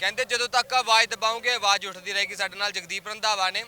ਕਹਿੰਦੇ ਜਦੋਂ ਤੱਕ ਆਵਾਜ਼ ਦਬਾਉਂਗੇ ਆਵਾਜ਼ ਉੱਠਦੀ ਰਹੇਗੀ। ਸਾਡੇ ਨਾਲ ਜਗਦੀਪ ਰੰਧਾਵਾ ਨੇ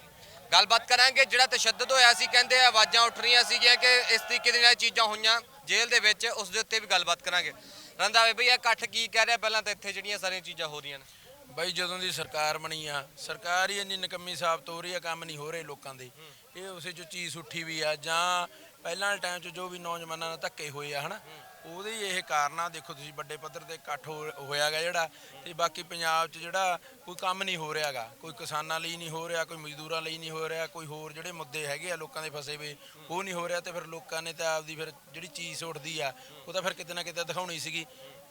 ਗੱਲਬਾਤ ਕਰਾਂਗੇ। ਜਿਹੜਾ ਤਸ਼ੱਦਦ ਹੋਇਆ ਸੀ ਕਹਿੰਦੇ ਆਵਾਜ਼ਾਂ ਉੱਠ ਰਹੀਆਂ ਸੀਗੀਆਂ ਕਿ ਇਸ ਤਰੀਕੇ ਦੀਆਂ ਚੀਜ਼ਾਂ ਹੋਈਆਂ ਜੇਲ੍ਹ ਦੇ ਵਿੱਚ ਉਸ ਦੇ ਉੱਤੇ ਵੀ ਗੱਲਬਾਤ ਕਰਾਂਗੇ। ਰੰਧਾਵੇ ਭਈ ਇਹ ਇਕੱਠ ਕੀ ਕਹਿ ਰਿਹਾ? ਪਹਿਲਾਂ ਤਾਂ ਇੱਥੇ ਜਿਹੜੀਆਂ ਸਾਰੀਆਂ ਚੀਜ਼ਾਂ ਹੋ ਰਹੀਆਂ ਨੇ। ਬਾਈ ਜਦੋਂ ਦੀ ਸਰਕਾਰ ਬਣੀ ਆ ਸਰਕਾਰ ਹੀ ਇੰਨੀ ਨਕੰਮੀ ਸਾਬਤ ਹੋ ਰਹੀ ਆ ਕੰਮ ਨਹੀਂ ਹੋ ਰਹੇ ਲੋਕਾਂ ਦੇ। ਇਹ ਉਸੇ ਚ ਚੀਜ਼ ਉੱਠੀ ਵੀ ਆ ਜਾਂ ਪਹਿਲਾਂ ਟਾਈਮ 'ਚ ਜੋ ਵੀ ਨੌਜਵਾਨਾਂ ਨਾਲ ਧੱਕੇ ਹੋਏ ਆ ਹਨਾ? ਉਹਦੇ ਇਹ ਕਾਰਨ ਆ ਦੇਖੋ ਤੁਸੀਂ ਵੱਡੇ ਪੱਧਰ ਤੇ ਇਕੱਠ ਹੋ- ਹੋਇਆਗਾ ਜਿਹੜਾ ਤੇ ਬਾਕੀ ਪੰਜਾਬ 'ਚ ਜਿਹੜਾ ਕੋਈ ਕੰਮ ਨਹੀਂ ਹੋ ਰਿਹਾਗਾ, ਕੋਈ ਕਿਸਾਨਾਂ ਲਈ ਨਹੀਂ ਹੋ ਰਿਹਾ, ਕੋਈ ਮਜ਼ਦੂਰਾਂ ਲਈ ਨਹੀਂ ਹੋ ਰਿਹਾ, ਕੋਈ ਹੋਰ ਜਿਹੜੇ ਮੁੱਦੇ ਹੈਗੇ ਆ ਲੋਕਾਂ ਦੇ ਫਸੇ ਵੇ ਉਹ ਨਹੀਂ ਹੋ ਰਿਹਾ ਤੇ ਫਿਰ ਲੋਕਾਂ ਨੇ ਤਾਂ ਆਪਦੀ ਫਿਰ ਜਿਹੜੀ ਚੀਜ਼ ਉੱਠਦੀ ਆ, ਉਹ ਤਾਂ ਫਿਰ ਕਿਤੇ ਨਾ ਕਿਤੇ ਦਿਖਾਉਣੀ ਸੀਗੀ।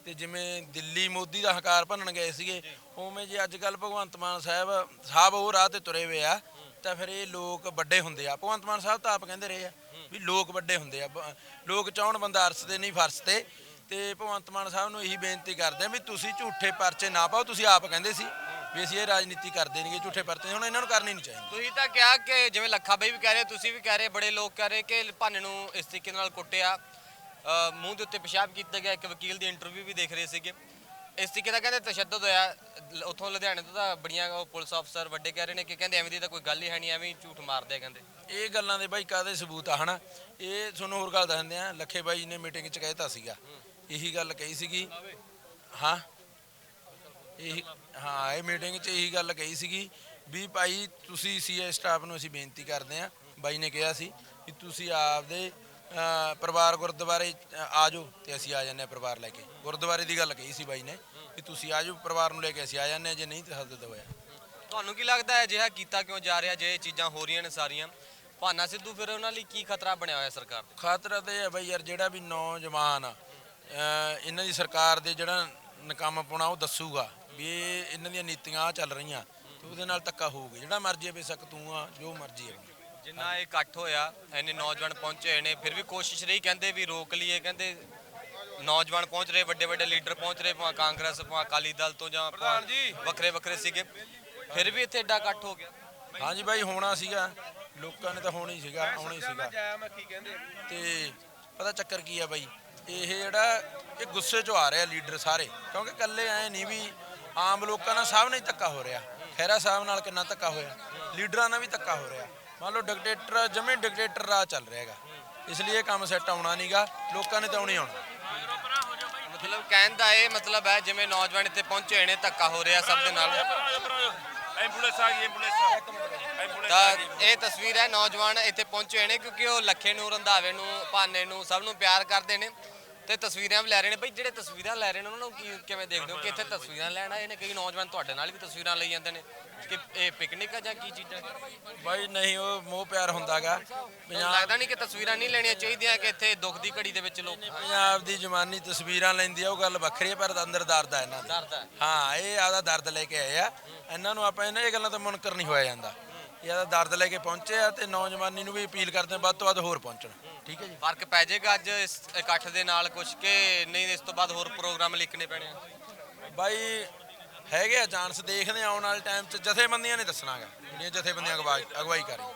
ਤੇ ਜਿਵੇਂ ਦਿੱਲੀ ਮੋਦੀ ਦਾ ਹੰਕਾਰ ਭੰਨਣ ਗਏ ਸੀਗੇ, ਉਵੇਂ ਜੇ ਅੱਜ ਕੱਲ ਭਗਵੰਤ ਮਾਨ ਸਾਹਿਬ ਸਾਹਿਬ ਉਹ ਰਾਹ ਤੇ ਤੁਰੇ ਹੋਏ ਆ, ਤਾਂ ਫਿਰ ਇਹ ਲੋਕ ਵੱਡੇ ਹੁੰਦੇ ਆ। ਭਗਵੰਤ ਮਾਨ ਸਾਹਿਬ ਤਾਂ ਆਪ ਕਹਿੰਦੇ ਰਹੇ ਆ। ਵੀ ਲੋਕ ਵੱਡੇ ਹੁੰਦੇ ਆ ਬ- ਲੋਕ ਚਾਹਣ ਬੰਦਾ ਅਰਸ ਤੇ ਨਹੀਂ ਫਰਸ ਤੇ ਤੇ ਭਗਵੰਤ ਮਾਨ ਸਾਹਿਬ ਨੂੰ ਇਹੀ ਬੇਨਤੀ ਕਰਦੇ ਆ ਵੀ ਤੁਸੀਂ ਝੂਠੇ ਪਰਚੇ ਨਾ ਪਾਓ ਤੁਸੀਂ ਆਪ ਕਹਿੰਦੇ ਸੀ ਵੀ ਅਸੀਂ ਇਹ ਰਾਜਨੀਤੀ ਕਰਦੇ ਨਹੀਂਗੇ ਝੂਠੇ ਪਰਚੇ ਹੁਣ ਇਹਨਾਂ ਨੂੰ ਕਰਨੀ ਨਹੀਂ ਚਾਹੀਦੀ। ਤੁਸੀਂ ਤਾਂ ਕਿਹਾ ਕਿ ਜਿਵੇਂ ਲੱਖਾ ਬਈ ਵੀ ਕਹਿ ਰਹੇ ਤੁਸੀਂ ਵੀ ਕਹਿ ਰਹੇ ਬੜੇ ਲੋਕ ਕਹਿ ਰਹੇ ਕਿ ਭੰਨ ਨੂੰ ਇਸ ਤਰੀਕੇ ਨਾਲ ਕੁੱਟਿਆ। ਅ, ਮੂੰਹ ਦੇ ਉੱਤੇ ਪਿਸ਼ਾਬ ਕੀਤਾ ਗਿਆ ਇੱਕ ਵਕੀਲ ਦੀ ਇੰਟਰਵਿਊ ਵੀ ਦੇਖ ਰਹੇ ਸੀਗੇ। ਇਸ ਤਰੀਕੇ ਦਾ ਕਹਿੰਦੇ ਤਸ਼ੱਦਦ ਹੋਇਆ। ਲ- ਉੱਥੋਂ ਲੁਧਿਆਣੇ ਤੋਂ ਤਾਂ ਬੜੀਆਂ ਉਹ ਪੁਲਿਸ ਅਫਸਰ ਵੱਡੇ ਕਹਿ ਰਹੇ ਨੇ ਕਿ ਕਹਿੰਦੇ ਐਵੇਂ ਦੀ ਤਾਂ ਕੋਈ ਗੱਲ ਹੀ ਹੈ ਨਹੀਂ ਐਵੇਂ ਹੀ ਝੂਠ ਮਾਰਦੇ ਆ ਕਹਿੰਦੇ। ਇਹ ਗੱਲਾਂ ਦੇ ਬਾਈ ਕਾਦੇ ਸਬੂਤ ਆ, ਹਨਾ? ਇਹ ਤੁਹਾਨੂੰ ਹੋਰ ਗੱਲ ਦੱਸ ਦਿੰਦੇ ਆ ਲੱਖੇ ਬਾਈ ਨੇ ਮੀਟਿੰਗ 'ਚ ਕਹਿਤਾ ਸੀਗਾ। ਇਹੀ ਗੱਲ ਕਹੀ ਸੀਗੀ। ਹਾਂ? ਇਹੀ ਹਾਂ, ਇਹ ਮੀਟਿੰਗ 'ਚ ਇਹੀ ਗੱਲ ਕਹੀ ਸੀਗੀ ਵੀ ਭਾਈ ਤੁਸੀਂ ਸੀਏ ਸਟਾਫ ਨੂੰ ਅਸੀਂ ਬੇਨਤੀ ਕਰਦੇ ਆ ਬਾਈ ਨੇ ਕਿਹਾ ਸੀ ਕਿ ਤੁਸੀਂ ਆਪਦੇ ਪਰਿਵਾਰ ਗੁਰਦੁਆਰੇ ਆ ਜਾਓ ਤੇ ਅਸੀਂ ਆ ਜਾਂਦੇ ਆ ਪਰਿਵਾਰ ਲੈ ਕੇ। ਗੁਰਦੁਆਰੇ ਦੀ ਗੱਲ ਕਹੀ ਸੀ ਬਾਈ ਨੇ ਕਿ ਤੁਸੀਂ ਆ ਜਾਓ ਪਰਿਵਾਰ ਨੂੰ ਲੈ ਕੇ, ਅਸੀਂ ਆ ਜਾਂਦੇ ਆ ਜੇ ਨਹੀਂ ਤਸੱਦਦ ਹੋਇਆ। ਤੁਹਾਨੂੰ ਕੀ ਲੱਗਦਾ ਹੈ, ਅਜਿਹਾ ਕੀਤਾ ਕਿਉਂ ਜਾ ਰਿਹਾ, ਜੇ ਇਹ ਚੀਜ਼ਾਂ ਹੋ ਰਹੀਆਂ ਨੇ ਸਾਰੀਆਂ? ਭਾਨਾ ਸਿੱਧੂ ਫਿਰ ਉਹਨਾਂ ਲਈ ਕੀ ਖਤਰਾ ਬਣਿਆ ਹੋਇਆ ਸਰਕਾਰ ਦੇ ਖਾਤਰਾ ਤੇ ਇਹ ਹੈ ਬਈ ਯਾਰ ਜਿਹੜਾ ਵੀ ਨੌਜਵਾਨ ਆ, ਅਹ ਇਹਨਾਂ ਦੀ ਸਰਕਾਰ ਦੇ ਜਿਹੜਾ ਨਕਾਮਪੁਣਾ ਉਹ ਦੱਸੂਗਾ ਵੀ ਇਹ ਇਹਨਾਂ ਦੀਆਂ ਨੀਤੀਆਂ ਆ ਚੱਲ ਰਹੀਆਂ ਤੇ ਉਹਦੇ ਨਾਲ ਧੱਕਾ ਹੋਊਗਾ। ਜਿਹੜਾ ਮਰਜ਼ੀ ਹੈ ਬੇਸ਼ੱਕ ਤੂੰ ਆ ਜੋ ਮਰਜ਼ੀ ਹੈ। ਜਿੰਨਾ ਇਹ ਇਕੱਠ ਹੋਇਆ ਇੰਨੇ ਨੌਜਵਾਨ ਪਹੁੰਚੇ ਹੋਏ ਨੇ ਫਿਰ ਵੀ ਕੋਸ਼ਿਸ਼ ਰਹੀ ਕਹਿੰਦੇ ਵੀ ਰੋਕ ਲਈਏ ਕਹਿੰਦੇ ਨੌਜਵਾਨ ਪਹੁੰਚ ਰਹੇ ਵੱਡੇ ਵੱਡੇ ਲੀਡਰ ਪਹੁੰਚ ਰਹੇ ਭਾਵੇਂ ਕਾਂਗਰਸ ਭਾਵੇਂ ਅਕਾਲੀ ਦਲ ਤੋਂ ਜਾਂ ਭਾਵੇਂ ਵੱਖਰੇ ਵੱਖਰੇ ਸੀਗੇ। ਫਿਰ ਵੀ ਇੱਥੇ ਏਡਾ ਇਕੱਠ ਹੋ ਗਿਆ। ਹਾਂਜੀ ਬਾਈ ਹੋਣਾ ਸੀਗਾ। ਲੋਕਾਂ ਨੇ ਤਾਂ ਹੋਣਾ ਹੀ ਸੀਗਾ ਆਉਣਾ ਹੀ ਸੀਗਾ। ਤੇ ਪਤਾ ਚੱਕਰ ਕੀ ਆ ਬਾਈ? ਇਹ ਜਿਹੜਾ ਇਹ ਗੁੱਸੇ 'ਚੋਂ ਆ ਰਿਹਾ ਲੀਡਰ ਸਾਰੇ। ਕਿਉਂਕਿ ਇਕੱਲੇ ਐ ਨਹੀਂ ਵੀ ਆਮ ਲੋਕਾਂ ਨਾਲ ਸਭ ਹੀ ਧੱਕਾ ਹੋ ਰਿਹਾ। ਖੈਰਾ ਸਾਹਿਬ ਨਾਲ ਕਿੰਨਾ ਧੱਕਾ ਹੋਇਆ। ਲੀਡਰਾਂ ਨਾਲ ਵੀ ਧੱਕਾ ਹੋ ਰਿਹਾ। ਮੰਨ ਲਓ ਡਿਕਟੇਟਰ ਜਮੇ ਡਿਕਟੇਟਰ ਰਾਹ ਚੱਲ ਰਿਹਾ ਹੈਗਾ। ਇਸ ਲਈ ਇਹ ਕੰਮ ਸੈੱਟ ਆਉਣਾ ਨਹੀਂਗਾ। ਲੋਕਾਂ ਨੇ ਤਾਂ ਆਉਣਾ ਆਉਣਾ। ਮਤਲਬ ਕਹਿਣ ਦਾ ਇਹ ਮਤਲਬ ਹੈ ਜਿਵੇਂ ਨੌਜਵਾਨ ਇੱਥੇ ਪਹੁੰਚੇ ਨੇ ਧੱਕਾ ਹੋ ਰਿਹਾ ਸਭ ਦੇ ਨਾਲ। ਐਂਬੂਲੈਂਸ ਆ ਗਈ, ਐਂਬੂਲੈਂਸ ਤਾਂ ਇਹ ਤਸਵੀਰ ਹੈ, ਨੌਜਵਾਨ ਇੱਥੇ ਪਹੁੰਚੇ ਹੋਏ ਨੇ ਕਿਉਂਕਿ ਉਹ ਲੱਖੇ ਨੂੰ ਰੰਧਾਵੇ ਨੂੰ, ਭਾਨੇ ਨੂੰ, ਸਭ ਨੂੰ ਪਿਆਰ ਕਰਦੇ ਨੇ। ਤੇ ਤਸਵੀਰਾਂ ਵੀ ਲੈ ਰਹੇ ਨੇ। ਬਈ ਜਿਹੜੇ ਤਸਵੀਰਾਂ ਲੈ ਰਹੇ ਨੇ ਉਹਨਾਂ ਨੂੰ ਕੀ ਕਿਵੇਂ ਦੇਖਦੇ ਹੋ ਕਿ ਇੱਥੇ ਤਸਵੀਰਾਂ ਲੈਣ ਆਏ ਨੇ? ਕਈ ਨੌਜਵਾਨ ਤੁਹਾਡੇ ਨਾਲ ਵੀ ਤਸਵੀਰਾਂ ਲਈ ਜਾਂਦੇ ਨੇ। ਕਿ ਇਹ ਪਿਕਨਿਕ ਆ ਜਾਂ ਕੀ ਚੀਜ਼ਾਂ? ਬਾਈ ਨਹੀਂ ਉਹ ਮੋਹ ਪਿਆਰ ਹੁੰਦਾਗਾ। ਮੈਨੂੰ ਲੱਗਦਾ ਨਹੀਂ ਕਿ ਤਸਵੀਰਾਂ ਨਹੀਂ ਲੈਣੀਆਂ ਚਾਹੀਦੀਆਂ ਕਿ ਇੱਥੇ ਦੁੱਖ ਦੀ ਘੜੀ ਦੇ ਵਿੱਚ ਲੋਕ ਪੰਜਾਬ ਦੀ ਜਵਾਨੀ ਤਸਵੀਰਾਂ ਲੈਂਦੀ ਆ ਉਹ ਗੱਲ ਵੱਖਰੀ ਹੈ ਪਰ ਅੰਦਰ ਦਰਦ ਆ ਇਹਨਾਂ ਦਾ। ਹਾਂ ਇਹ ਆਦਾ ਦਰਦ ਲੈ ਕੇ ਆਏ ਆ। ਇਹਨਾਂ ਨੂੰ ਆਪਾਂ ਇਹਨਾਂ ਇਹ ਗੱਲਾਂ ਤੋਂ ਮੁਨਕਰ ਨਹੀਂ ਹੋਇਆ ਜਾਂਦਾ। ਇਹ ਆਦਾ ਦਰਦ ਲੈ ਕੇ ਪਹੁੰਚੇ ਆ ਤੇ ਨੌਜਵਾਨੀ ਨੂੰ ਵੀ ਅਪੀਲ ਕਰਦੇ ਆ ਵੱਧ ਤੋਂ ਵੱਧ ਹੋਰ ਪਹੁੰਚਣ। ਠੀਕ ਹੈ ਜੀ। ਫ਼ਰਕ ਪੈ ਜਾਏਗਾ ਅੱਜ ਇਸ ਇਕੱਠ ਦੇ ਨਾਲ ਕੁਝ ਕਿ ਨਹੀਂ ਇਸ ਤੋਂ ਬਾਅਦ ਹੋਰ ਪ੍ਰੋਗਰਾਮ ਲਿਖਣੇ ਪੈਣੇ ਆ? ਬਾਈ ਹੈਗੇ ਆ ਚਾਂਸ ਦੇਖਦੇ ਆ ਆਉਣ ਵਾਲੇ ਟਾਈਮ 'ਚ ਜਥੇਬੰਦੀਆਂ ਨੇ ਦੱਸਣਾਗਾ। ਜਿਹੜੀਆਂ ਜਥੇਬੰਦੀਆਂ ਅਗਵਾਈ ਅਗਵਾਈ ਕਰ ਰਹੀਆਂ।